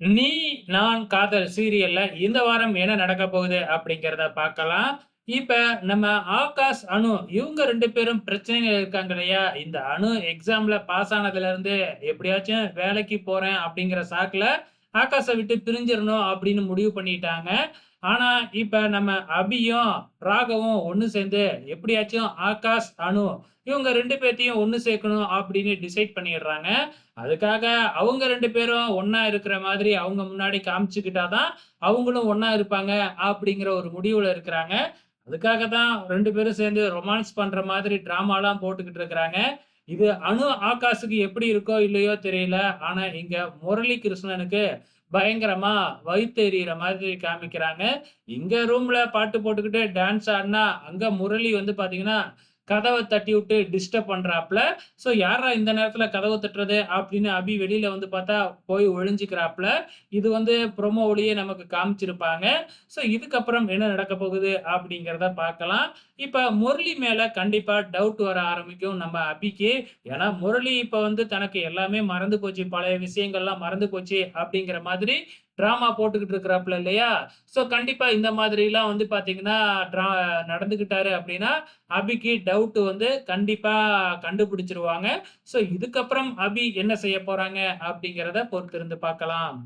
நீ, நான் காதல் சீரியல்ல இந்த வாரம் என்ன நடக்க போகுது அப்படிங்கிறத பார்க்கலாம். இப்ப நம்ம ஆகாஷ், அணு இவங்க ரெண்டு பேரும் பிரச்சனைகள் இருக்காங்க இல்லையா? இந்த அணு எக்ஸாம்ல பாஸ் ஆனதுல இருந்து எப்படியாச்சும் வேலைக்கு போறேன் அப்படிங்கிற சாக்குல ஆகாஷை விட்டு பிரிஞ்சிடணும் அப்படின்னு முடிவு பண்ணிட்டாங்க. ஆனா, இப்ப நம்ம அபியும், ராகவும் ஒன்று சேர்ந்து எப்படியாச்சும் ஆகாஷ், அனு இவங்க ரெண்டு பேர்த்தையும் ஒன்று சேர்க்கணும் அப்படின்னு டிசைட் பண்ணிடுறாங்க. அதுக்காக அவங்க ரெண்டு பேரும் ஒன்னா இருக்கிற மாதிரி அவங்க முன்னாடி காமிச்சுக்கிட்டாதான் அவங்களும் ஒன்னா இருப்பாங்க அப்படிங்கிற ஒரு முடிவுல இருக்கிறாங்க. அதுக்காக தான் ரெண்டு பேரும் சேர்ந்து ரொமான்ஸ் பண்ற மாதிரி டிராமாலாம் போட்டுக்கிட்டு இருக்கிறாங்க. இது அணு ஆகாஷுக்கு எப்படி இருக்கோ இல்லையோ தெரியல. ஆனா இங்க முரளி கிருஷ்ணனுக்கு பயங்கரமா வயித்து எரியிற மாதிரி காமிக்கிறாங்க. இங்க ரூம்ல பாட்டு போட்டுக்கிட்டு டான்ஸ் ஆடினா அங்க முரளி வந்து பாத்தீங்கன்னா கதவை தட்டி விட்டு டிஸ்டர்ப் பண்ணுறாப்புல ஸோ யார்ரா இந்த நேரத்துல கதவை தட்டுறது அப்படின்னு அபி வெளியில வந்து பார்த்தா, போய் ஒழிஞ்சிக்கிறாப்புல இது வந்து ப்ரொமோவிலேயே நமக்கு காமிச்சிருப்பாங்க. ஸோ இதுக்கப்புறம் என்ன நடக்க போகுது அப்படிங்கிறத பார்க்கலாம். இப்ப முரளி மேல கண்டிப்பா டவுட் வர ஆரம்பிக்கும் நம்ம அபிக்கு. ஏன்னா முரளி இப்போ வந்து தனக்கு எல்லாமே மறந்து போச்சு. பழைய விஷயங்கள்லாம் மறந்து போச்சு அப்படிங்கிற மாதிரி டிராமா போட்டுக்கிட்டு இருக்கிறாப்ல இல்லையா? ஸோ கண்டிப்பா இந்த மாதிரிலாம் வந்து பார்த்தீங்கன்னா, ட்ரா நடந்துக்கிட்டாரு அப்படின்னா, அபிக்கு டவுட் வந்து கண்டிப்பா கண்டுபிடிச்சிருவாங்க ஸோ இதுக்கப்புறம் அபி என்ன செய்ய போறாங்க அப்படிங்கிறத பொறுத்திருந்து பார்க்கலாம்.